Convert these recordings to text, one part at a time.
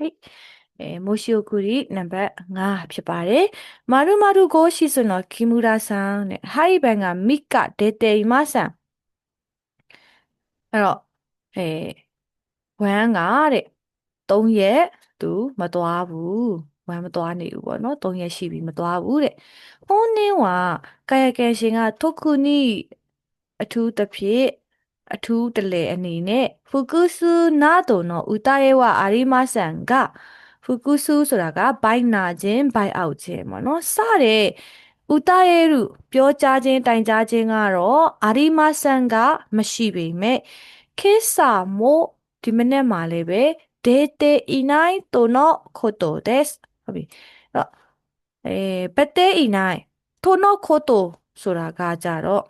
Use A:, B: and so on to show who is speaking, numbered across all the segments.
A: right အဲမိုရှိယိုကူရီနံပါတ်5ဖြစ်ပါတယ်။မာရုမာရုကိုရှိစွန်တော်ကီမူရာဆန်နဲ့ဟာရီဘန်ကမိကဒေတေမဆန်အဲ့တော့အဲ1ကတဲ့3ရက်သူမသွားဘူး။ဝမ်းမသွားနေဘူးပေါ့နော်3ရက်ရှိပြီမသွားဘူးတဲ့။ဟိုးနင်းကကာယကယ်ရှင်ကထုခုနီအထူးသဖြင့် အထူးတလေအနေနဲ့ဖူကုစုနာတိုနော်ဥတာရဲဝအာရီမဆန်ကဖူကုစုဆိုတာကဘိုင်နာခြင်းဘိုင်အောက်ခြင်းပေါ့နော်စတဲ့ဥတာရဲရုပြောကြားခြင်းတိုင်ကြားခြင်းကတော့အာရီမဆန်ကမရှိပေမဲ့ခေစာမို့ဒီမနေ့မှလည်းပဲဒေတေအီနိုင်တိုနောခိုတိုဒက်ဟုတ်ပြီအဲ့တော့အဲပတေအီနိုင်တိုနောခိုတိုဆိုတာကကြတော့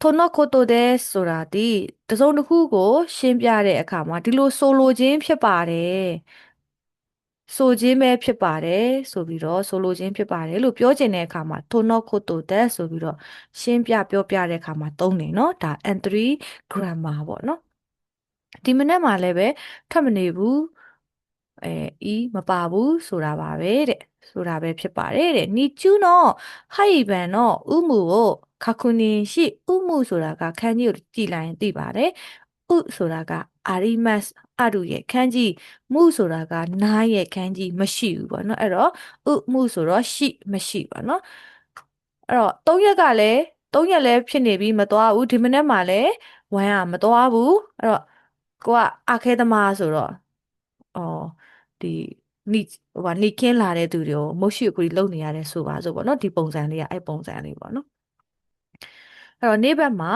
A: ထိုနော့ခိုတိုဒဲဆိုတာဒီတစုံတစ်ခုကို ရှင်းပြတဲ့အခါမှာဒီလိုဆိုလိုခြင်းဖြစ်ပါတယ်ဆိုခြင်းပဲဖြစ်ပါတယ်ဆိုပြီးတော့ဆိုလိုခြင်းဖြစ်ပါတယ်လို့ပြောချင်တဲ့အခါမှာထိုနော့ခိုတိုဒဲဆိုပြီးတော့ရှင်းပြပြောပြတဲ့အခါမှာသုံးတယ်เนาะဒါ N3 grammar ပေါ့เนาะဒီမနေ့မှလည်းပဲထပ်မနေဘူးအဲဤမပါဘူးဆိုတာပါပဲတဲ့ဆိုတာပဲဖြစ်ပါတယ်တဲ့နီကျူနော်ဟိုက်ဘန်နော်ဥမှုကို ခါခုနီရှိဥမှုဆိုတာကခန်းကြီးကိုကြည်လိုက်ရင်သိပါတယ်ဥဆိုတာကအာရီမတ်အရုရဲ့ခန်းကြီးမှုဆိုတာကနားရဲ့ခန်းကြီးမရှိဘူးပေါ့နော်အဲ့တော့ဥမှုဆိုတော့ရှိမရှိပါနော်အဲ့တော့၃ရက်ကလည်း၃ရက်လည်းဖြစ်နေပြီမသွားဘူးဒီမနေ့မှလည်းဝမ်းကမသွားဘူးအဲ့တော့ကိုကအခဲသမားဆိုတော့အော်ဒီနိဟိုကနေခင်းလာတဲ့သူတွေကိုမုတ်ရှိကိုလုံနေရတယ်ဆိုပါဆိုပေါ့နော်ဒီပုံစံလေးကအဲ့ပုံစံလေးပေါ့နော် အဲ့တော့နေ့ဘက်မှာ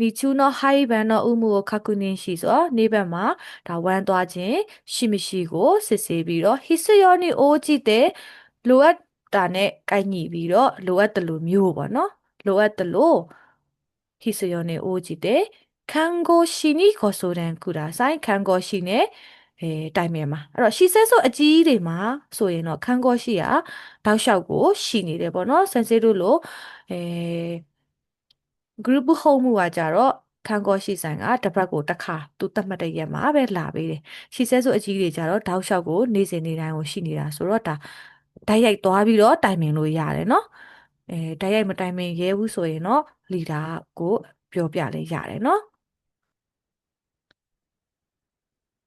A: နီချူနောဟိုင်ဘန်နောဥမှုကိုခကုနင်းရှိဆိုနေ့ဘက်မှာဒါဝမ်းသွားခြင်းရှိမရှိကိုစစ်ဆေးပြီးတော့ဟိစယောနီအိုးကြည့်တဲ့လိုအပ်တာနဲ့ကိုက်ညီပြီးတော့လိုအပ်တယ်လို့မျိုးပေါ့နော်လိုအပ်တယ်လို့ဟိစယောနီအိုးကြည့်တဲ့ခံကိုရှိနီကိုဆိုတဲ့ကုဒါဆိုင်ခံကိုရှိနေအဲတိုင်မယ်မှာအဲ့တော့ရှီဆဲဆိုအကြီးတွေမှာဆိုရင်တော့ခန်းကောရှိရတောက်လျှောက်ကိုရှိနေတယ်ပေါ့နော်ဆန်စေတို့လို့အဲ group home မှုကကြတော့ခန်းကောရှိဆိုင်ကတစ်ပတ်ကိုတစ်ခါသူတတ်မှတ်တဲ့ရက်မှာပဲလာပေးတယ်ရှီဆဲဆိုအကြီးတွေကြတော့တောက်လျှောက်ကိုနေ့စဉ်နေ့တိုင်းကိုရှိနေတာဆိုတော့ဒါဓာတ်ရိုက်သွားပြီးတော့တိုင်ပင်လို့ရတယ်နော်အဲဓာတ်ရိုက်မတိုင်ပင်ရဲဘူးဆိုရင်တော့လီဒါကိုပြောပြလဲရတယ်နော်